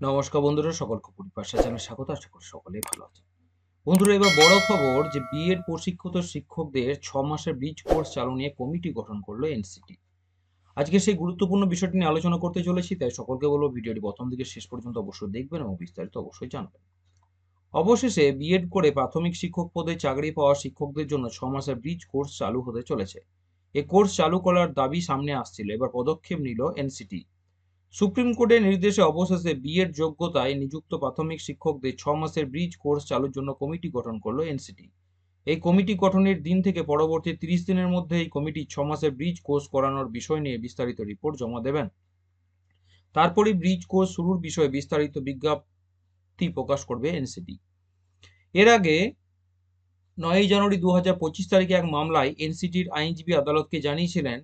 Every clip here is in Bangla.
নমস্কার বন্ধুরা, সকলকে পরিপাশা চ্যানেলে স্বাগত, আশা করি সকলেই ভালো আছে বন্ধুরা, এবার বড় খবর যে বিএড প্রশিক্ষিত শিক্ষকদের ছ মাসের ব্রিজ কোর্স চালু নিয়ে কমিটি গঠন করল এনসিটি। আজকে সেই গুরুত্বপূর্ণ বিষয়টি নিয়ে আলোচনা করতে চলেছি, তাই সকলকে বলব ভিডিওটি প্রথম থেকে শেষ পর্যন্ত অবশ্যই দেখবেন এবং বিস্তারিত অবশ্যই জানবেন। অবশেষে বিএড করে প্রাথমিক শিক্ষক পদে চাকরি পাওয়া শিক্ষকদের জন্য ছ মাসের ব্রিজ কোর্স চালু হতে চলেছে। এ কোর্স চালু করার দাবি সামনে আসছিল, এবার পদক্ষেপ নিল এনসিটি। সুপ্রিম কোর্টের নির্দেশে অবশেষে বিএড যোগ্যতায় নিযুক্ত প্রাথমিক শিক্ষকদের ছ মাসের ব্রিজ কোর্স চালুর জন্য কমিটি গঠন করল এনসিটি। এই কমিটি গঠনের দিন থেকে পরবর্তী তিরিশ দিনের মধ্যে এই কমিটি ছ মাসের ব্রিজ কোর্স করানোর বিষয় নিয়ে বিস্তারিত রিপোর্ট জমা দেবেন। তারপরই ব্রিজ কোর্স শুরুর বিষয়ে বিস্তারিত বিজ্ঞপ্তি প্রকাশ করবে এনসিটি। এর আগে নয়ই জানুয়ারি দু পঁচিশ তারিখে এক মামলায় এনসিটির আইনজীবী আদালতকে জানিয়েছিলেন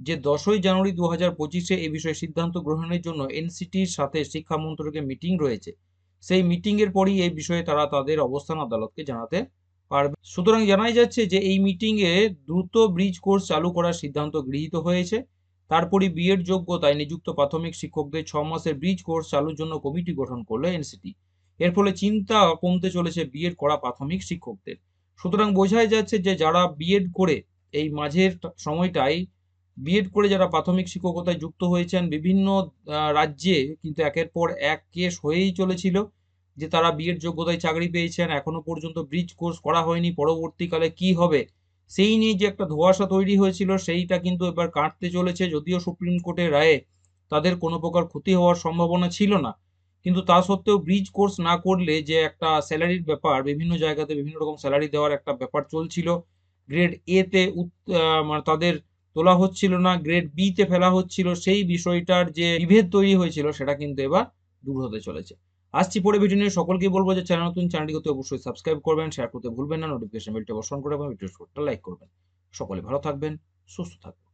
যে দশই জানুয়ারি দু হাজার পঁচিশে এ বিষয়ে সিদ্ধান্ত গ্রহণের জন্য এনসিটির সাথে শিক্ষা মন্ত্রকের মিটিং রয়েছে। সেই মিটিং এর পরই এই বিষয়ে তারা তাদের অবস্থান আদালতকে জানাতে পারবে। সুতরাং জানাই যাচ্ছে যে এই মিটিং এ দ্রুত ব্রিজ কোর্স চালু করার সিদ্ধান্ত গৃহীত হয়েছে। তারপরই বিএড যোগ্যতায় নিযুক্ত প্রাথমিক শিক্ষকদের ছ মাসের ব্রিজ কোর্স চালুর জন্য কমিটি গঠন করল এনসিটি। এর ফলে চিন্তা কমতে চলেছে বিএড করা প্রাথমিক শিক্ষকদের। সুতরাং বোঝাই যাচ্ছে যে যারা বিএড করে এই মাঝের সময়টাই বিএড করে যারা প্রাথমিক শিক্ষকতায় যুক্ত হয়েছেন, বিভিন্ন রাজ্যে কিন্তু একের পর এক কেস হয়েই চলেছিল যে তারা বিএড যোগ্যতায় চাকরি পেয়েছেন। এখনও পর্যন্ত ব্রিজ কোর্স করা হয়নি। পরবর্তীকালে কি হবে সেই নিয়ে যে একটা ধোঁয়াশা তৈরি হয়েছিল, সেইটা কিন্তু এবার কাটতে চলেছে। যদিও সুপ্রিম কোর্টের রায়ে তাদের কোনো প্রকার ক্ষতি হওয়ার সম্ভাবনা ছিল না। কিন্তু তা সত্ত্বেও ব্রিজ কোর্স না করলে যে একটা স্যালারির ব্যাপার, বিভিন্ন জায়গাতে বিভিন্ন রকম স্যালারি দেওয়ার একটা ব্যাপার চলছিল। গ্রেড এতে মানে তাদের তোলা হচ্ছিল না গ্রেড বি তে ফেলা হচ্ছিল, সেই বিষয়টার যে বিভেদ তৈরি হয়েছিল, সেটা কিন্তু এবার দূর হতে চলেছে। আসছি পরে ভিডিও নিয়ে সকলকে বলব যে চ্যানেল নতুন চ্যানেলটি করতে অবশ্যই সাবস্ক্রাইব করবেন শেয়ার করতে ভুলবেন না নোটিফিকেশন বেলটি অবশ্যই করে এবং ভিডিওটা লাইক করবেন। সকলে ভালো থাকবেন, সুস্থ থাকবেন।